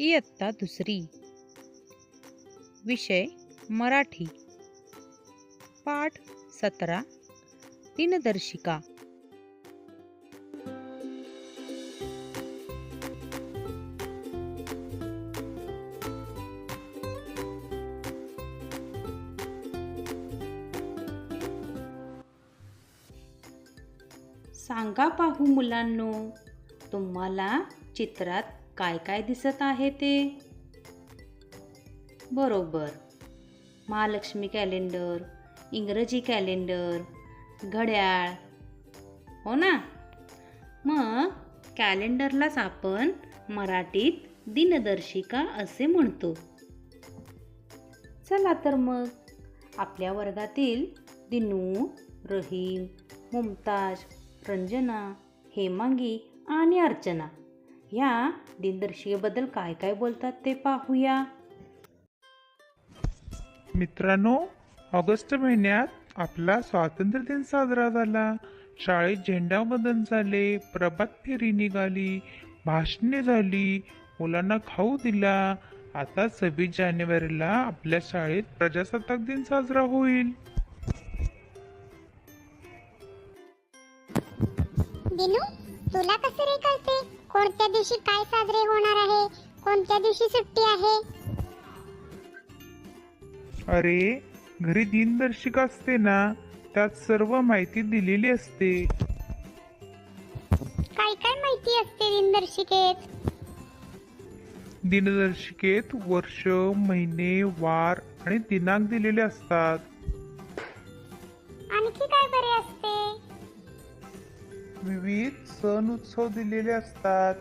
इयत्ता दुसरी. विषय मराठी. पाठ सतरा. दिनदर्शिका. सांगा पाहू मुलांनो तुम्हाला चित्रात काय काय दिसत आहे ते? बरोबर. महालक्ष्मी कॅलेंडर इंग्रजी कॅलेंडर घड्याळ. हो ना? मग कॅलेंडरलाच आपण मराठीत दिनदर्शिका असे म्हणतो. चला तर मग आपल्या वर्गातील दिनू रहीम मुमताज रंजना हेमांगी आणि अर्चना ह्या दिनदर्शिकेबद्दल काय काय बोलतात ते पाहूया. मित्रांनो ऑगस्ट महिन्यात आपला स्वातंत्र्य दिन साजरा झाला. शाळेत झेंडावंदन झाले प्रभात फेरी निघाली भाषणे झाली मुलांना खाऊ दिला. आता सव्वीस जानेवारीला आपल्या शाळेत प्रजासत्ताक दिन साजरा होईल. दिनू तुला कसं रे कळते? कोणत्या दिवशी काय साजरे होणार आहे? कोणत्या दिवशी सुट्टी आहे? अरे घरी दिनदर्शिका असते ना त्यात सर्व माहिती दिलेली असते. काय काय माहिती असते दिनदर्शिकेत? दिनदर्शिकेत वर्ष महिने वार आणि दिनांक दिलेले असतात. विविध सण उत्सव दिलेले असतात.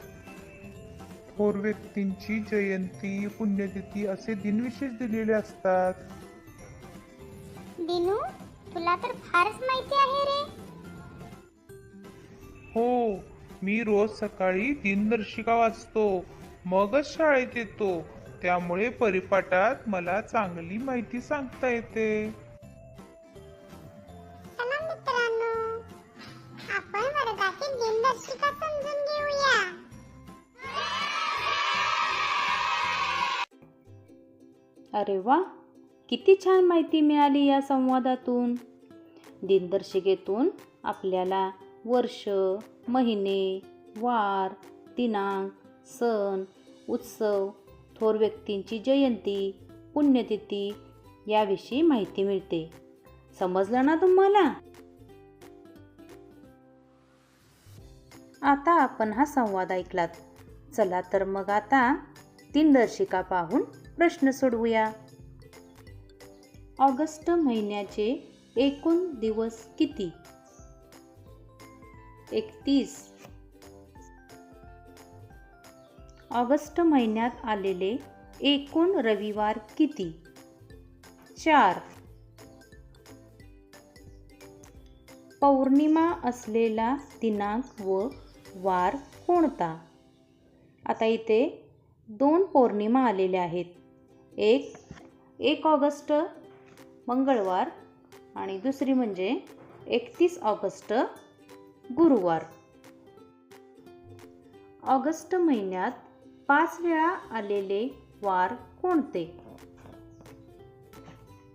थोर व्यक्तींची जयंती पुण्यतिथी असे दिनविशेष दिलेले असतात. दिनू तुला तर फारच माहिती आहे रे. हो मी रोज सकाळी दिनदर्शिका वाचतो मगच शाळेत येतो त्यामुळे परिपाठात मला चांगली माहिती सांगता येते. दर्शिका समजून घेऊया अरे वा किती छान माहिती मिळाली या संवादातून. दिनदर्शिकेतून आपल्याला वर्ष महिने वार दिनांक सण उत्सव थोर व्यक्तींची जयंती पुण्यतिथी याविषयी माहिती मिळते. समजलं ना तुम्हाला? आता आपण हा संवाद ऐकलात. चला तर मग आता दिनदर्शिका पाहून प्रश्न सोडवूया. ऑगस्ट महिन्याचे एकूण दिवस किती? एकतीस. ऑगस्ट महिन्यात आलेले एकूण रविवार किती? चार. पौर्णिमा असलेला दिनांक व वार कोणता? आता इथे दोन पौर्णिमा आलेल्या आहेत. एक एक ऑगस्ट मंगळवार आणि दुसरी म्हणजे एकतीस ऑगस्ट गुरुवार. ऑगस्ट महिन्यात पाच वेळा आलेले वार कोणते?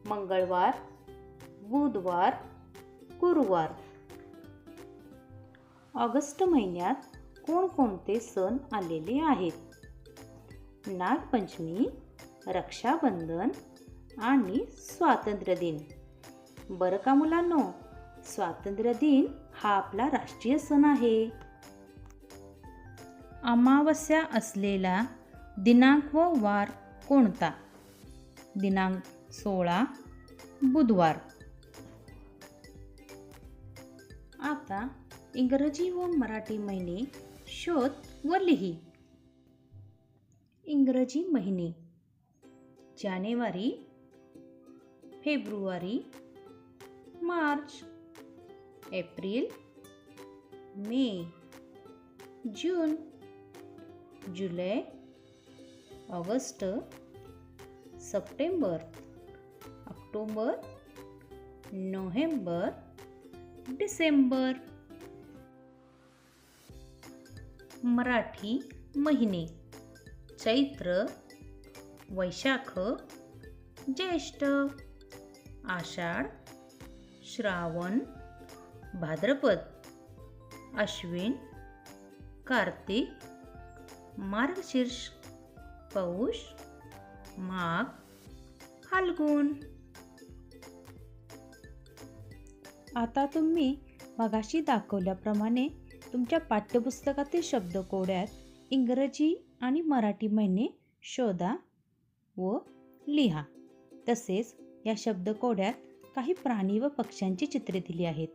मंगळवार बुधवार गुरुवार. ऑगस्ट महिन्यात कोणकोणते सण आलेले आहेत? नागपंचमी रक्षाबंधन आणि स्वातंत्र्य दिन. बरं का मुलांनो? स्वातंत्र्य दिन हा आपला राष्ट्रीय सण आहे. अमावस्या असलेला दिनांक व वार कोणता? दिनांक सोळा बुधवार. आता इंग्रजी व मराठी महिने शोध व लिही. इंग्रजी महिने, जानेवारी, फेब्रुवारी, मार्च, एप्रिल, मे, जून, जुलै, ऑगस्ट, सप्टेंबर, ऑक्टोबर, नोव्हेंबर, डिसेंबर मराठी महिने. चैत्र वैशाख ज्येष्ठ आषाढ श्रावण भाद्रपद अश्विन कार्तिक मार्गशीर्ष पौष माघ फाल्गुन. आता तुम्ही मगाशी दाखवल्याप्रमाणे तुमच्या पाठ्यपुस्तकातील शब्दकोड्यात इंग्रजी आणि मराठी महिने शोधा व लिहा. तसेच या शब्दकोड्यात काही प्राणी व पक्ष्यांची चित्रे दिली आहेत.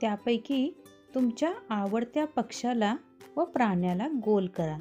त्यापैकी तुमच्या आवडत्या पक्षाला व प्राण्याला गोल करा.